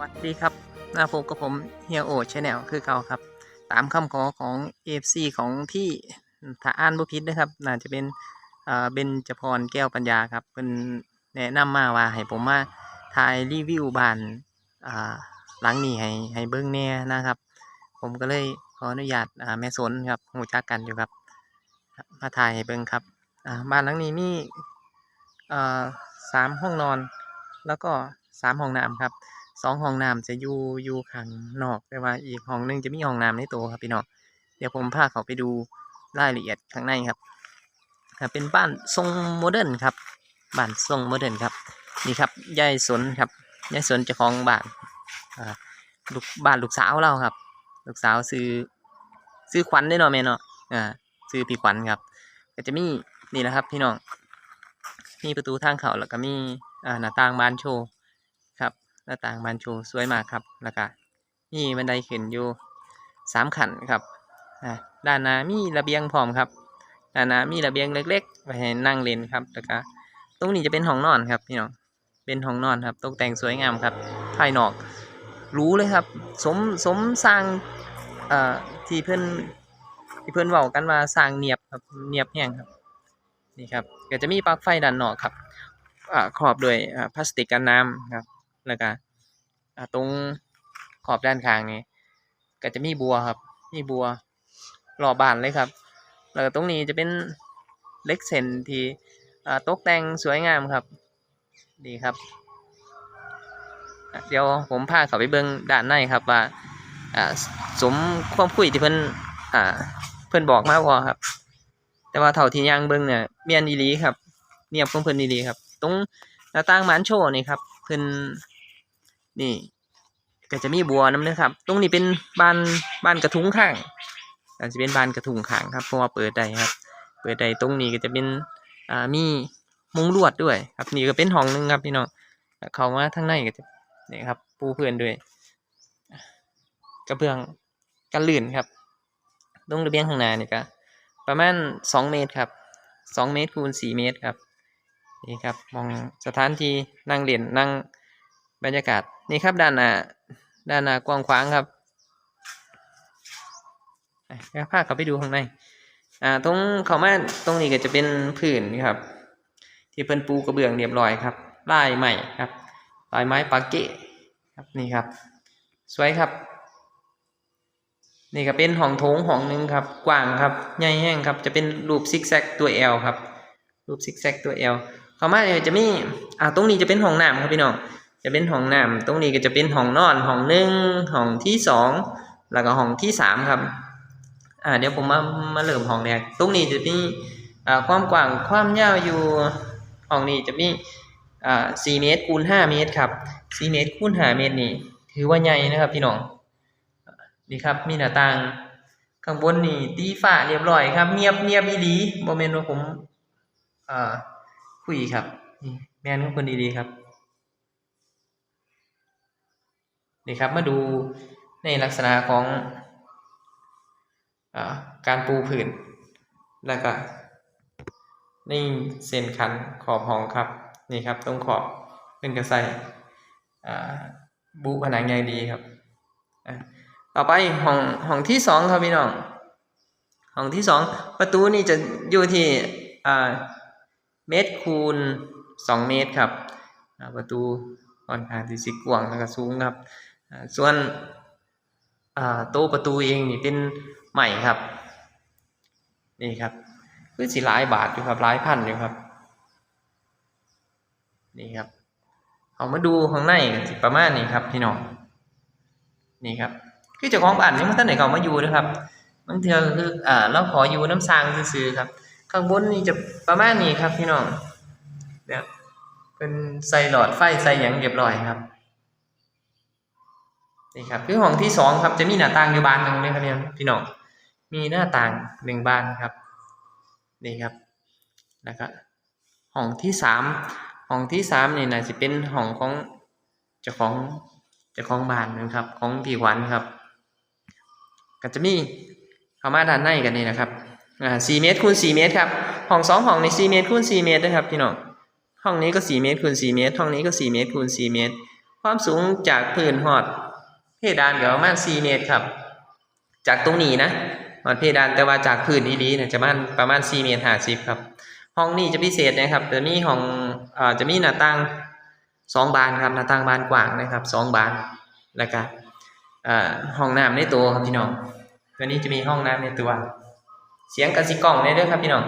วัสดีครับหน้าผมกับผมเฮียโอชแนลคือเก่าครับ ตามคำขอของ AFC ของพี่ถ้าอ่านบ่ผิดนะครับ น่าจะเป็นเบนจพรแก้วปัญญาครับเป็นแนะนำมาว่าให้ผมมาถ่ายรีวิวบ้านหลังนี้ให้ให้เบิ่งแน่นะครับ ผมก็เลยขออนุญาตแม่สนครับหูจักกันอยู่ครับ มาถ่ายให้เบิ่งครับบ้านหลังนี้มีอ่สามห้องนอน แล้วก็สามห้องน้ำครับ สองห้องน้ำจะอยู่อยู่ข้างนอก แต่ว่าอีกห้องหนึงจะมีห้องน้ำในตัวครับพี่น้องเดี๋ยวผมพาเขาไปดูรายละเอียดข้างในครับเป็นบ้านทรงโมเดิร์นครับบ้านทรงโมเดิร์นครับนี่ครับยายสนครับยายสนเจ้าของบ้านลูกบ้านลูกสาวเราครับ ลูกสาวซื้อซื้อขวัญได้เนาะแม่เนาะอ่าซื้อพี่ขวัญครับ ก็จะมีนี่นะครับพี่น้องมีประตูทางเข้าแล้วก็มีอ่าหน้าต่างบานโชว์ หน้าต่างบานโชว์สวยมากครับแล้วก็มีบันไดขึ้นอยู่สามขั้นครับอ่าด้านหน้ามีระเบียงพร้อมครับด้านหน้ามีระเบียงเล็กๆไว้นั่งเล่นครับแล้วก็ตรงนี้จะเป็นห้องนอนครับพี่น้องเป็นห้องนอนครับตกแต่งสวยงามครับภายนอกรู้เลยครับ สมสมสร้างเอ่อที่เพื่อนที่เพื่อนเว้ากันว่าสร้างเนียบครับเนียบแห้งครับนี่ครับก็จะมีปลั๊กไฟด้านนอกครับอ่าขอบด้วยพลาสติกกันน้ำครับ แล้วก็ตรงขอบด้านข้างนี้ก็จะมีบัวครับ มีบัวรอบานเลยครับ แล้วก็ตรงนี้จะเป็นเล็กเซนที่ตกแต่งสวยงามครับ ดีครับ เดี๋ยวผมพาเขาไปเบิ่งด้านในครับว่าสมความคุยที่เพิ่นอเพิ่นบอกมาบ่ครับ แต่ว่าเท่าที่ย่างเบิ่งเนี่ยเมียนอีลีครับ เนียบของเพิ่นอีลีครับ ตรงหน้าต่างมานโชว์นี่ครับ เพิ่น นี่ ก็จะมีบัวน้ำนะครับ ตรงนี้เป็นบ้านบ้านกระทุ้งข้างอาจจะเป็นบ้านกระทุ้งข้างครับเพราะว่าเปิดได้ครับ เปิดได้ตรงนี้ก็จะเป็นอ่ามีมุงลวดด้วย ครับนี่ก็เป็นห้องหนึงครับพี่น้องเข้ามาทางในก็จะนี่ครับ ปูเพื่อนด้วยกระเบื้องกันลื่นครับตรงระเบียงข้างหน้านี่ก็ประมาณสองเมตรครับสองเมตรคูณสี่เมตรครับนี่ครับมองสถานที่นั่งเล่นนั่งบรรยากาศ นี่ครับด้านหน้าด้านหน้ากว้างขวางครับอะเดี๋ยวพาเขาไปดูข้างในอ่าตรงเขามาตรงนี้ก็จะเป็นพื้นครับ ที่เพิ่นปูกระเบื้องเรียบร้อยครับลายใหม่ครับลายไม้ปาเกะครับนี่ครับ สวยครับ นี่ก็เป็นห้องโถงห้องหนึ่งครับ กว้างครับใหญ่แห้งครับ จะเป็นรูปซิกแซกตัว L ครับรูปซิกแซกตัว L เข้ามาจะมีอ่าตรงนี้จะเป็นห้องน้ำครับพี่น้อง จะเป็นห้องน้ำตรงนี้ก็จะเป็นห้องนอนห้องหนึ่งห้องที่สองแล้วก็ห้องที่สามครับอ่าเดี๋ยวผมมามาเริ่มห้องแรกตรงนี้จะมีอ่าความกว้างความยาวอยู่ห้องนี้จะมีอ่าสี่เมตรคูณห้าเมตรครับสี่เมตรคูณห้าเมตรนี่ถือว่าใหญ่นะครับพี่น้องนี่ครับมีหน้าต่างข้างบนนี่ตีฝ้าเรียบร้อยครับเงียบเงียบอีหลีบ่แม่นว่าผมอ่าคุยครับแมนของคนดีๆครับ นี่ครับมาดูในลักษณะของอาการปูผืนแล้วก็นี่เส้นคันขอบห้องครับนี่ครับตรงขอบเป็นกระใสบุผนังอย่างดีครับต่อไปห้องห้องที่สองครับพี่น้องห้องที่สองประตูนี่จะอยู่ที่เมตรคูณสองเมตรครับประตูค่อนข้างที่สิกว้างแล้วก็สูงครับ ส่วนต๊ะประตูเองนี่เป็นใหม่ครับ นี่ครับคือสิหลายบาทอยู่ครับหลายพันอยู่ครับ นี่ครับเอามาดูข้างในสิประมาณนี้ครับพี่น้องนี่ครับ คือเจ้าของบ้านนี่มันท่านไหนเขามาอยู่นะครับบางเทือก็คืออ่าเราขออยู่น้ำสร้างซื่อครับ ข้างบนนี่จะประมาณนี้ครับพี่น้องเนี่ยเป็นใส่หลอดไฟใส่หยังเรียบร้อยครับ นี่ครับคือห้องที่สองครับจะมีหน้าต่างอยู่บานหนึ่งเลยครับเนี่ยพี่น้องมีหน้าต่างหนึ่งบานครับนี่ครับแล้วก็ห้องที่สามห้องที่สามนี่น่าจะเป็นห้องของเจ้าของเจ้าของบ้านนะครับ ของพี่ขวัญครับ ก็จะมีเข้ามาด้านในกันนี่นะครับอ่าสี่เมตรคูณสี่เมตรครับห้องสองห้องในสี่เมตรคูณสี่เมตรนะครับพี่น้องห้องนี้ก็สี่เมตรคูณสี่เมตรห้องนี้ก็สี่เมตรคูณสี่เมตร ความสูงจากพื้นหอด เพดานเก็ประมาณ4เมตรครับ จากตรงนี้นะหอดเพดานแต่ว่าจากพื้นดีๆเนี่ยจะมาประมาณ4เมตร50ครับห้องนี้จะพิเศษนะครับจะมีห้องอ่าจะมีหน้าต่างสองบานครับหน้าต่างบานกว้างนะครับสองบานแล้วก็ห้องน้ำในตัวครับพี่น้องตัวนี้จะมีห้องน้ำในตัว เสียงกระสิกล่องได้ด้วยครับพี่น้อง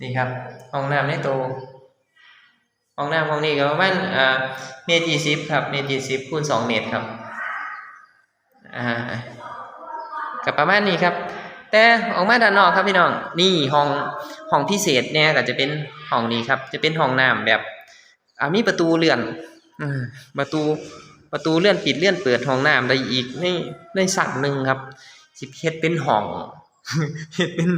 นี่ครับห้องน้ำในตัว ห้องน้ำห้องนี้ก็ประมาณเมตรยี่สิบครับเมตรยี่สิบคูณสองเมตรครับอ่ากับประมาณนี้ครับ แต่ออกมาด้านนอกครับพี่น้องนี่ห้องห้องพิเศษเนี่ยก็จะเป็นห้องนี้ครับ จะเป็นห้องน้ำแบบอ่ามีประตูเลื่อนอประตูประตูเลื่อนปิดเลื่อนเปิดห้องน้ำได้อีกในในสั่งหนึ่งครับสิเฮ็ดเป็นห้องเฮ็ดเป็น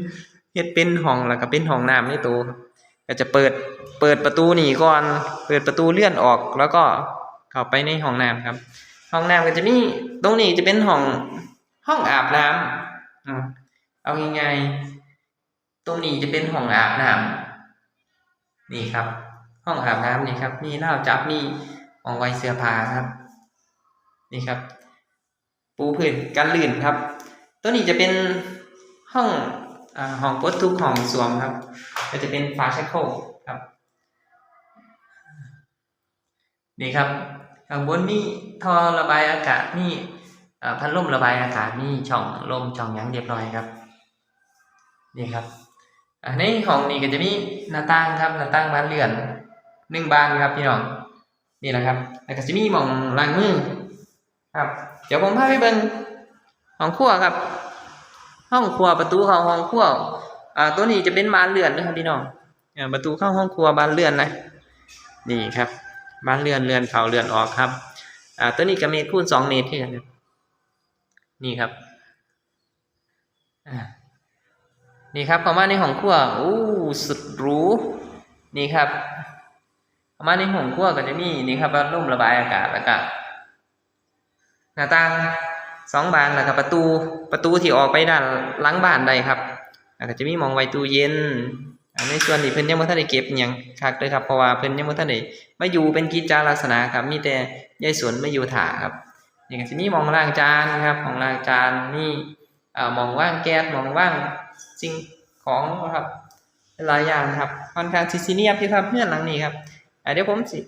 เฮ็ดเป็นห้องแล้วก็เป็นห้องน้ำในตัวครับ ก็จะเปิดเปิดประตูหนีก่อน เปิดประตูเลื่อนออกแล้วก็เข้าไปในห้องน้ำครับ ห้องน้ำก็จะมีตรงนี้จะเป็นห้องห้องอาบน้ำเอาง่ายๆตรงนี้จะเป็นห้องอาบน้ำนี่ครับ ห้องอาบน้ำนี่ครับ มีราจับมีห้องไว้เสื้อผ้าครับ นี่ครับ ปูพื้นกันลื่นครับ ตัวนี้จะเป็นห้องอห้องปลดทุกห้องสวมครับ ก็จะเป็นฝาชักโครกครับ นี่ครับข้างบนมีท่อระบายอากาศมีเอ่พัดลมระบายอากาศมีช่องลมช่องยังเรียบร้อยครับ นี่ครับอันนี้ของนี่ก็จะมีหน้าต่างครับหน้าต่างบานเลื่อนหนึ่งบานครับพี่น้องนี่แหละครับ แล้วก็จะมีหมองล้างมือครับ เดี๋ยวผมพาไปเบิ่งห้องครัวครับ ห้องครัวประตูเข้าห้องครัว อ่าตัวนี้จะเป็นบานเลื่อนนะครับพี่น้องอ่าประตูเข้าห้องครัวบานเลื่อนนะนี่ครับบานเลื่อนเลื่อนเข้าเลื่อนออกครับอ่าตัวนี้ก็เมตรคูณสองเมตรที่กันครับนี่ครับอ่านี่ครับเข้ามาในห้องครัวอู้สุดรู้นี่ครับเข้ามาในห้องครัวก็จะมีนี่ครับพัดลมระบายอากาศแล้วก็หน้าต่างสองบานแล้วก็ประตูประตูที่ออกไปด้านหลังบ้านได้ครับ แล้วก็จะมีมองไว้ตู้เย็นในส่วนนี้เพิ่นยังบ่ทันได้เก็บอิหยังคักเลยครับเพราะว่าเพิ่นยังบ่ทันได้มาอยู่เป็นกิจจาลักษณะครับ มีแต่ยายสวนมาอยู่ถ่าครับนี่ก็สิมีมองล้างจานครับมองล้างจานมีเอ่อมองว่างแก๊สมองว่างสิ่งของครับหลายอย่างครับค่อนข้างซิซิเนียบที่ครับเพื่อนหลังนี้ครับเดี๋ยวผมสิ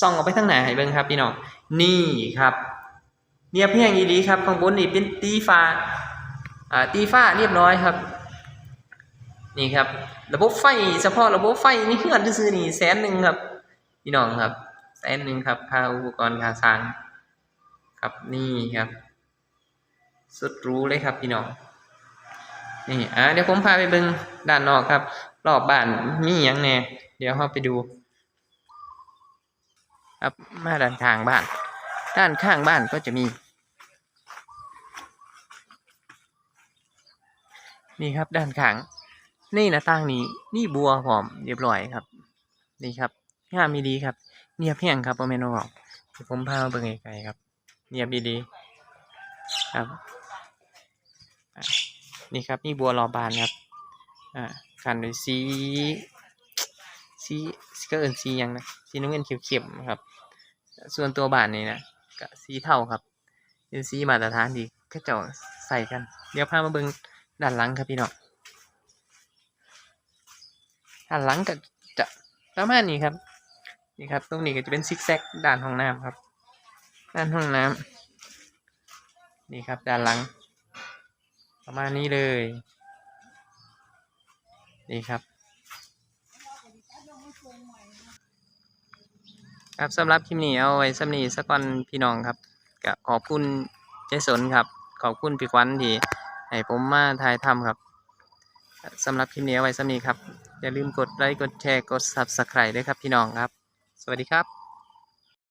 ส่องออกไปทางไหนให้เบิ่งครับพี่น้องนี่ครับเนียบแห้งอีหลีครับข้างบนนี่เป็นตีฟ้าอ่าตีฟ้าเรียบร้อยครับ นี่ครับ ระบบไฟเฉพาะระบบไฟนี่เพื่อนซื้อนี่แสนหนึ่งครับพี่น้องครับแสนหนึ่งครับค่าอุปกรณ์ค่าสร้างครับนี่ครับ สุดรู้เลยครับพี่น้องนี่อะเดี๋ยวผมพาไปเบิ่งด้านนอกครับ รอบบ้านมีหยังแน่เดี๋ยวเราไปดู ครับมาด้านข้างบ้าน ด้านข้างบ้านก็จะมี นี่ครับด้านข้าง นี่หน้าต่างนี้นี่บัวหอมเรียบร้อยครับนี่ครับงามมีดีครับ เนียบแห้งครับโอเมนบอกผมพามาเบิ่งไกลๆครับ เนียบดีๆครับนี่ครับนี่บัวรอบานครับอ่าขันด้วยสีสีสก็เอินสียังนะสีน้ำเงินเข้มๆครับ ส่วนตัวบานนี่นะก็สีเทาครับเป็นสีมาตรฐานดีก็เจ้าใส่กัน เดี๋ยวพามาเบิ่งด้านหลังครับพี่น้อง ด้านหลังก็จะประมาณนี้ครับนี่ครับ ตรงนี้ก็จะเป็นซิกแซกด้านห้องน้ำครับ ด้านห้องน้ำนี่ครับด้านหลัง ประมาณนี้เลยนี่ครับครับสำหรับคลิปนี้เอาไว้สำนีสักวันพี่น้องครับก็ขอบคุณเจสนครับ ขอบคุณพี่ควันที่ให้ผมมาถ่ายทำครับสำหรับคลิปนี้เอาไว้สำนีครับ อย่าลืมกดไลค์กดแชร์กด subscribe ด้วยครับพี่น้องครับ สวัสดีครับ